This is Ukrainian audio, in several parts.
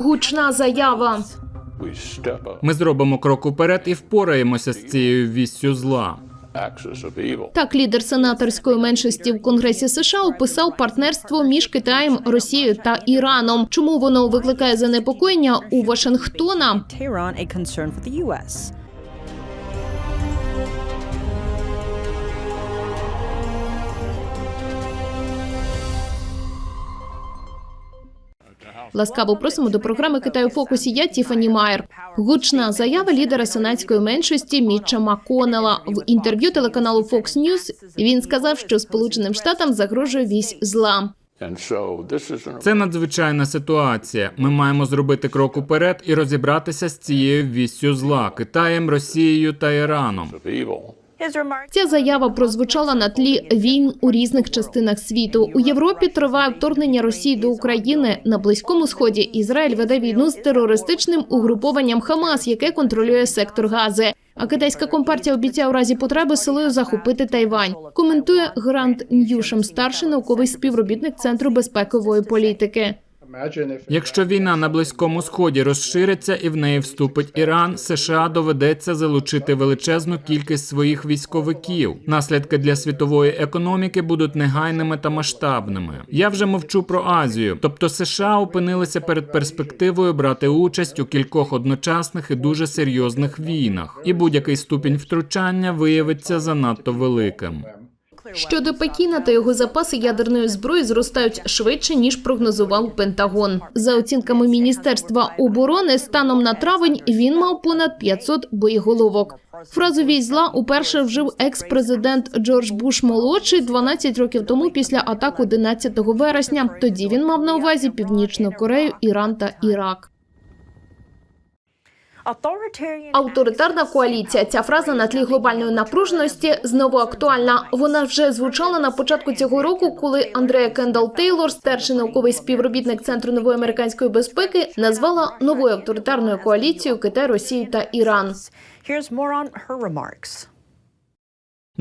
Гучна заява. Ми зробимо крок уперед і впораємося з цією віссю зла. Так, лідер сенаторської меншості в Конгресі США описав партнерство між Китаєм, Росією та Іраном. Чому воно викликає занепокоєння у Вашингтона? Ласкаво просимо до програми Китай у фокусі. Я Тіфані Майер. Гучна заява лідера сенатської меншості Мітча Маконела в інтерв'ю телеканалу Fox News Він сказав, що Сполученим Штатам загрожує вісь зла. Це надзвичайна ситуація. Ми маємо зробити крок уперед і розібратися з цією віссю зла Китаєм, Росією та Іраном. Ця заява прозвучала на тлі війн у різних частинах світу. У Європі триває вторгнення Росії до України. На близькому сході Ізраїль веде війну з терористичним угрупованням Хамас, яке контролює сектор Гази. А китайська компартія обіцяє у разі потреби силою захопити Тайвань. Коментує Грант Ньюшем, старший науковий співробітник Центру безпекової політики. Якщо війна на близькому сході розшириться і в неї вступить Іран, США доведеться залучити величезну кількість своїх військовиків. Наслідки для світової економіки будуть негайними та масштабними. Я вже мовчу про Азію, тобто США опинилися перед перспективою брати участь у кількох одночасних і дуже серйозних війнах, і будь-який ступінь втручання виявиться занадто великим. Щодо Пекіна та його запаси ядерної зброї зростають швидше ніж прогнозував Пентагон. За оцінками міністерства оборони, станом на травень він мав понад 500 боєголовок. Фразу «вісь зла уперше вжив екс-президент Джордж Буш молодший 12 років тому після атак 11 вересня. Тоді він мав на увазі Північну Корею, Іран та Ірак. Авторитарна коаліція. Ця фраза на тлі глобальної напруженості знову актуальна. Вона вже звучала на початку цього року, коли Андрея Кендал Тейлор, старший науковий співробітник Центру нової американської безпеки, назвала новою авторитарною коаліцією Китай, Росію та Іран.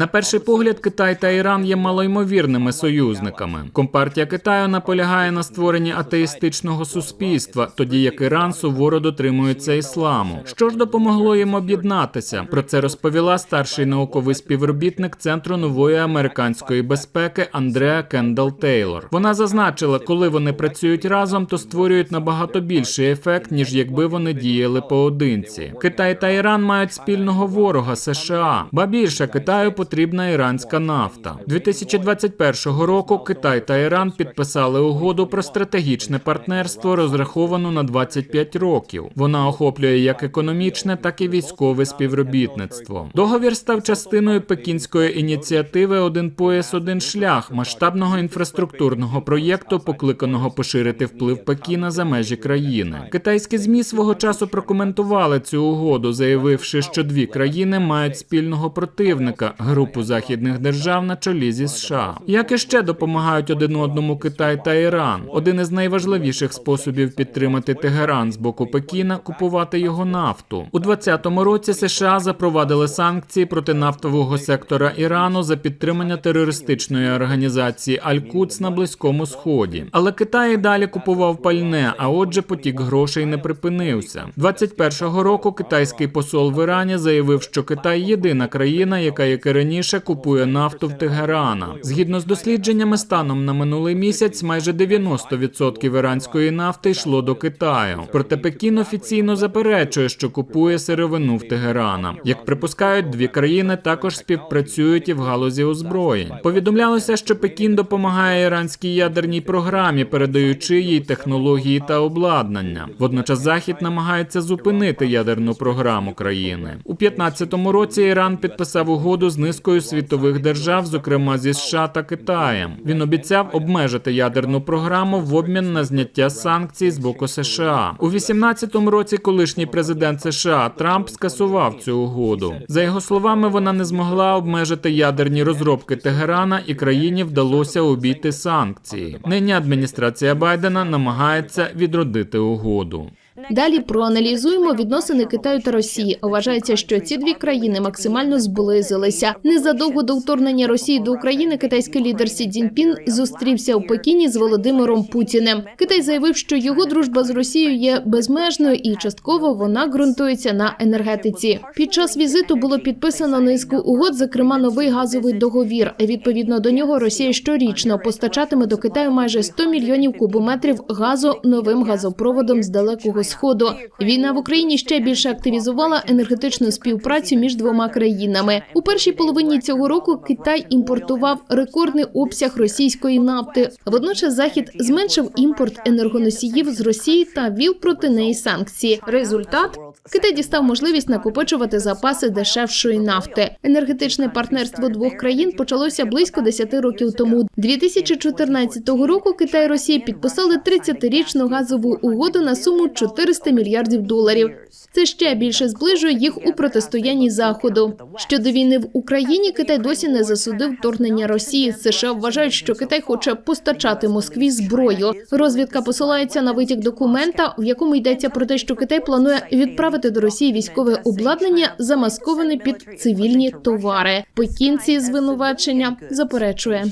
На перший погляд, Китай та Іран є малоймовірними союзниками. Компартія Китаю наполягає на створенні атеїстичного суспільства, тоді як Іран суворо дотримується ісламу. Що ж допомогло їм об'єднатися? Про це розповіла старший науковий співробітник Центру нової американської безпеки Андреа Кендал Тейлор. Вона зазначила, коли вони працюють разом, то створюють набагато більший ефект, ніж якби вони діяли поодинці. Китай та Іран мають спільного ворога США. Ба більше Китаю потрібна іранська нафта. 2021 року Китай та Іран підписали угоду про стратегічне партнерство, розраховану на 25 років. Вона охоплює як економічне, так і військове співробітництво. Договір став частиною пекінської ініціативи Один пояс, один шлях масштабного інфраструктурного проєкту, покликаного поширити вплив Пекіна за межі країни. Китайські змі свого часу прокоментували цю угоду, заявивши, що дві країни мають спільного противника групу західних держав на чолі зі США. Як іще допомагають один одному Китай та Іран? Один із найважливіших способів підтримати Тегеран з боку Пекіна купувати його нафту. У 2020 році США запровадили санкції проти нафтового сектора Ірану за підтримання терористичної організації Аль-Куц на близькому сході. Але Китай і далі купував пальне, а отже, потік грошей не припинився. 21-го року китайський посол в Ірані заявив, що Китай єдина країна, яка як і раніше купує нафту в Тегерана. Згідно з дослідженнями, станом на минулий місяць майже 90% іранської нафти йшло до Китаю. Проте Пекін офіційно заперечує, що купує сировину в Тегерана. Як припускають, дві країни також співпрацюють і в галузі озброєнь. Повідомлялося, що Пекін допомагає іранській ядерній програмі, передаючи їй технології та обладнання. Водночас Захід намагається зупинити ядерну програму країни. У 15-му році Іран підписав угоду з низкою світових держав, зокрема зі США та Китаєм. Він обіцяв обмежити ядерну програму в обмін на зняття санкцій з боку США. У 18-му році колишній президент США Трамп скасував цю угоду. За його словами, вона не змогла обмежити ядерні розробки Тегерана, і країні вдалося обійти санкції. Нині адміністрація Байдена намагається відродити угоду. Далі проаналізуємо відносини Китаю та Росії. Вважається, що ці дві країни максимально зблизилися. Незадовго до вторгнення Росії до України китайський лідер Сі Цзіньпін зустрівся у Пекіні з Володимиром Путіним. Китай заявив, що його дружба з Росією є безмежною і частково вона ґрунтується на енергетиці. Під час візиту було підписано низку угод, зокрема новий газовий договір. Відповідно до нього, Росія щорічно постачатиме до Китаю майже 100 мільйонів кубометрів газу новим газопроводом з далекого сходу. Війна в Україні ще більше активізувала енергетичну співпрацю між двома країнами. У першій половині цього року Китай імпортував рекордний обсяг російської нафти. Водночас Захід зменшив імпорт енергоносіїв з Росії та ввів проти неї санкції. Результат Китай дістав можливість накопичувати запаси дешевшої нафти. Енергетичне партнерство двох країн почалося близько 10 років тому. 2014 року Китай і Росія підписали 30-річну газову угоду на суму 400 мільярдів доларів. Це ще більше зближує їх у протистоянні заходу. Щодо війни в Україні, Китай досі не засудив вторгнення Росії. США вважають, що Китай хоче постачати Москві зброю. Розвідка посилається на витік документа, в якому йдеться про те, що Китай планує відправити до Росії військове обладнання, замасковане під цивільні товари. Пекін ці звинувачення заперечує.